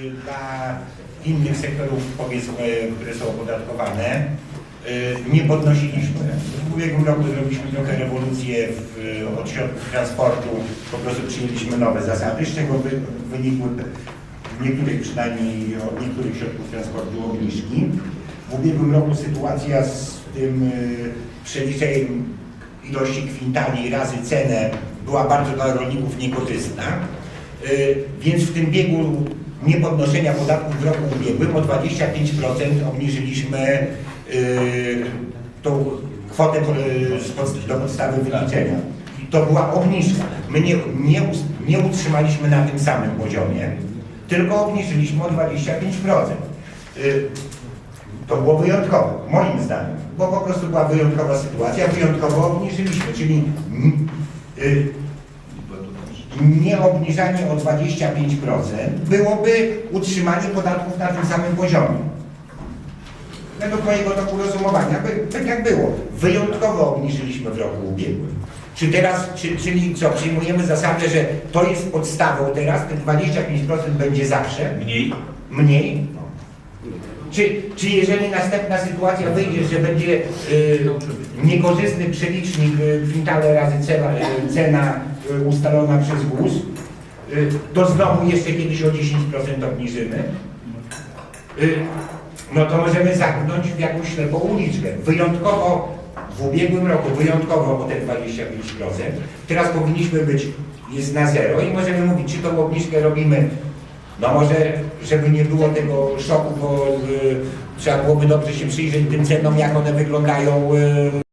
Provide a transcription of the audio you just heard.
y, dla innych sektorów, powiedzmy, które są opodatkowane, y, nie podnosiliśmy. W ubiegłym roku zrobiliśmy trochę rewolucję w, od środków transportu, po prostu przyjęliśmy nowe zasady, z czego wy, wynikły niektórych przynajmniej od niektórych środków transportu obniżki. W ubiegłym roku sytuacja z tym y, przeliczeniem ilości kwintali razy cenę była bardzo dla rolników niekorzystna. Więc w tym biegu niepodnoszenia podatków w roku ubiegłym o 25% obniżyliśmy y, tą kwotę y, do podstawy wyliczenia. To była obniżka. My nie, nie, nie utrzymaliśmy na tym samym poziomie, tylko obniżyliśmy o 25%. Y, to było wyjątkowe, moim zdaniem, bo po prostu była wyjątkowa sytuacja, wyjątkowo obniżyliśmy, czyli mm, nie obniżanie o 25% byłoby utrzymanie podatków na tym samym poziomie. Według mojego toku rozumowania, by, tak jak było. Wyjątkowo obniżyliśmy w roku ubiegłym. Czy teraz, czy, czyli co, przyjmujemy zasadę, że to jest podstawą teraz, te 25% będzie zawsze? Mniej? Mniej? Czy, czy jeżeli następna sytuacja wyjdzie, że będzie y, niekorzystny przelicznik y, kwintale razy cena, y, cena y, ustalona przez GUS, y, to znowu jeszcze kiedyś o 10% obniżymy? Y, no to możemy zamknąć w jakąś ślepą uliczkę. Wyjątkowo w ubiegłym roku, wyjątkowo o te 25%. Teraz powinniśmy być, jest na zero i możemy mówić, czy tą obniżkę robimy no może, żeby nie było tego szoku, bo y, trzeba byłoby dobrze się przyjrzeć tym cenom, jak one wyglądają y,